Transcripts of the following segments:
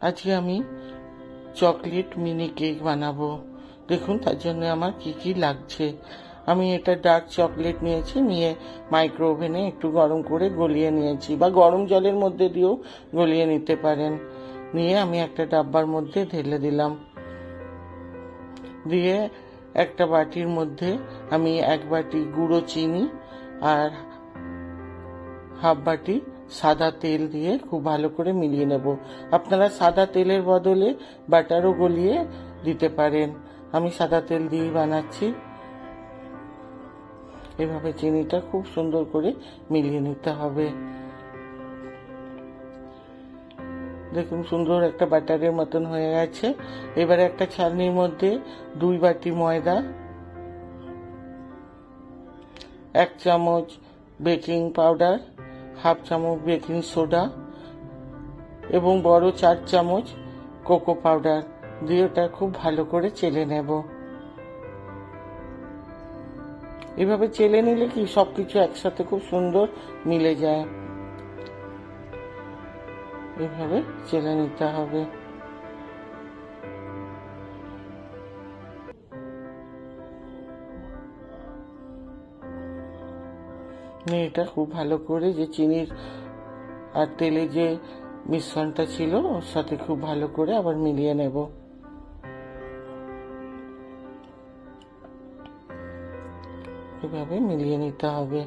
আজকে আমি chocolate mini cake বানাবো। দেখুন, তার জন্য আমার কি কি লাগছে। আমি এটা ডার্ক চকলেট নিয়েছি, নিয়ে মাইক্রো ওভেনে একটু গরম করে গলিয়ে নিয়েছি, বা গরম জলের মধ্যে দিয়েও গলিয়ে নিতে পারেন। নিয়ে আমি একটা ডাব্বার মধ্যে ঢেলে দিলাম। দিয়ে একটা বাটির মধ্যে আমি এক বাটি গুঁড়ো চিনি আর হাফ বাটি সাদা তেল দিয়ে খুব ভালো করে মিলিয়ে নেব। আপনারা সাদা তেলের বদলে বাটারও গলিয়ে দিতে পারেন। আমি সাদা তেল দিয়েই বানাচ্ছি। এভাবে চিনিটা খুব সুন্দর করে মিলিয়ে নিতে হবে। দেখুন, সুন্দর একটা বাটারের মতন হয়ে গেছে। এবারে একটা ছালনির মধ্যে দুই বাটি ময়দা, এক চামচ বেকিং পাউডার হাফ চামচ বেকিং সোডা এবং বড় চার চামচ কোকো পাউডার। দিয়ে ওটা খুব ভালো করে চেলে নেব। এভাবে চেলে নিলে কি সব কিছু একসাথে খুব সুন্দর মিলে যায়। এভাবে চেলে নিতে হবে। নিয়ে এটা খুব ভালো করে যে চিনির আর তেলে যে মিশ্রণটা ছিল, ওর সাথে খুব ভালো করে আবার মিলিয়ে নেব। এভাবে মিলিয়ে নিতে হবে।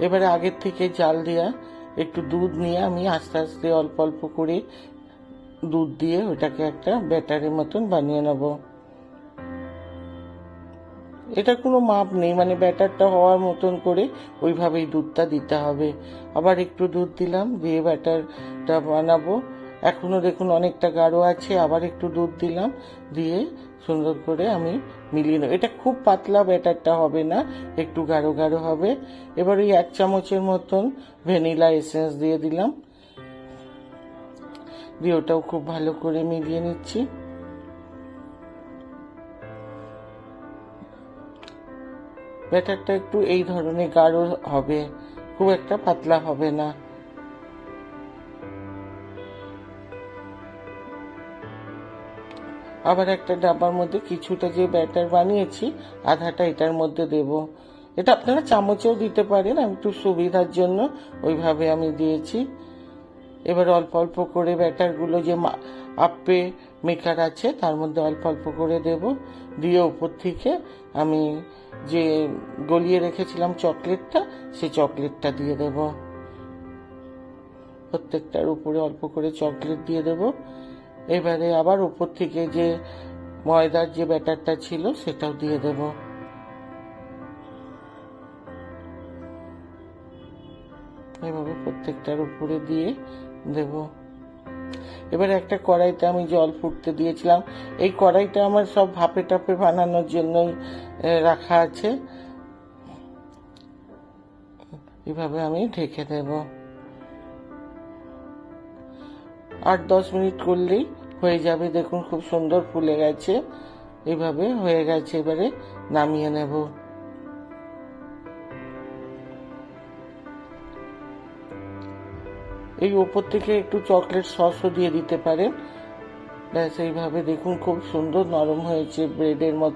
এবারে আগের থেকে জাল দেওয়া একটু দুধ নিয়ে আমি আস্তে আস্তে অল্প অল্প করে দুধ দিয়ে ওটাকে একটা ব্যাটারের মতন বানিয়ে নেব। এটা কোনো মাপ নেই মানে ব্যাটারটা হওয়ার মতন করে ওইভাবেই দুধটা দিতে হবে। আবার একটু দুধ দিলাম, দিয়ে ব্যাটারটা বানাবো। এখনও দেখুন অনেকটা গাঢ় আছে, আবার একটু দুধ দিলাম, দিয়ে সুন্দর করে আমি মিলিয়ে নেব। এটা খুব পাতলা ব্যাটারটা হবে না, একটু গাঢ় গাঢ় হবে। এবার ওই এক চামচের মতন ভ্যানিলা এসেন্স দিয়ে দিলাম। দিয়ে ওটাও খুব ভালো করে মিলিয়ে নিচ্ছি। ব্যাটারটা একটু এই ধরনের গাঢ় হবে, খুব একটা পাতলা হবে না। আবার একটা ডাব্বার মধ্যে কিছুটা যে ব্যাটার বানিয়েছি, আধাটা এটার মধ্যে দেব। এটা আপনারা চামচেও দিতে পারেন, আমি একটু সুবিধার জন্য ওইভাবে আমি দিয়েছি। এবার অল্প অল্প করে ব্যাটারগুলো যে আপ্পে মেকার আছে, তার মধ্যে অল্প অল্প করে দেব। দিয়ে উপর থেকে আমি যে গলিয়ে রেখেছিলাম চকলেটটা সেই চকলেটটা দিয়ে দেব। প্রত্যেকটার উপরে অল্প করে চকলেট দিয়ে দেব। এবারে আবার উপর থেকে যে ময়দার যে ব্যাটারটা ছিল, সেটাও দিয়ে দেব। এভাবে প্রত্যেকটার উপরে দিয়ে দেব। এবারে একটা কড়াইতে আমি জল ফুটতে দিয়েছিলাম। এই কড়াইটা আমার সব ভাপে টাপে বানানোর জন্যই রাখা আছে। এভাবে আমি ঢেকে দেব। আট দশ মিনিট করলেই হয়ে যাবে। দেখুন, খুব সুন্দর ফুলে গেছে। এভাবে হয়ে গেছে। এবারে নামিয়ে নেব। এই ওপর থেকে একটু চকলেট সসও দিয়ে দিতে পারেন। ব্যাস, এইভাবে দেখুন, খুব সুন্দর নরম হয়েছে ব্রেডের মতো।